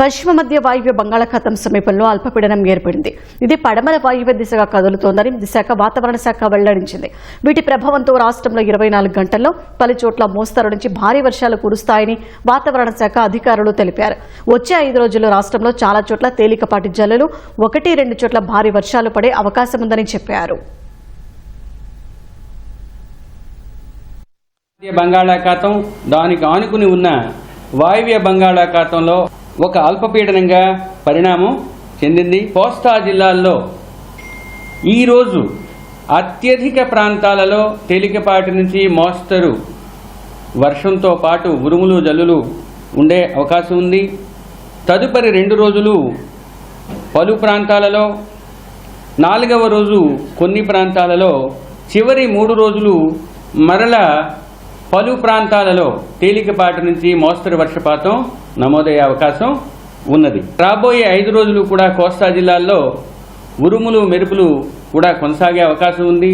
పశ్చిమ మధ్య వాయువ్య బంగాళాఖాతం సమీపంలో అల్పపీడనం ఏర్పడింది. ఇది పడమర వాయువ్య దిశగా కదులుతోందని విశాఖ వాతావరణ శాఖ వెల్లడించింది. వీటి ప్రభావంతో రాష్ట్రంలో ఇరవై నాలుగు గంటల్లో పలు చోట్ల మోస్తరు నుంచి భారీ వర్షాలు కురుస్తాయని వాతావరణ శాఖ అధికారులు తెలిపారు. వచ్చే ఐదు రోజుల్లో రాష్ట్రంలో చాలా చోట్ల తేలికపాటి జల్లులు ఒకటి రెండు చోట్ల భారీ వర్షాలు పడే అవకాశం ఉందని చెప్పారు. బంగాళాఖాతం దానికి ఆనుకుని ఉన్న వాయువ్య బంగాళాఖాతంలో ఒక అల్పపీడనంగా పరిణామం చెందింది. కోస్తా జిల్లాల్లో ఈరోజు అత్యధిక ప్రాంతాలలో తేలికపాటి నుంచి మోస్తరు వర్షంతో పాటు ఉరుములు జల్లులు ఉండే అవకాశం ఉంది. తదుపరి రెండు రోజులు పలు ప్రాంతాలలో నాలుగవ రోజు కొన్ని ప్రాంతాలలో చివరి మూడు రోజులు మరల పలు ప్రాంతాలలో తేలికపాటి నుంచి మోస్తరు వర్షపాతం నమోదయ్యే అవకాశం ఉన్నది. రాబోయే ఐదు రోజులు కూడా కోస్తా జిల్లాల్లో ఉరుములు మెరుపులు కూడా కొనసాగే అవకాశం ఉంది.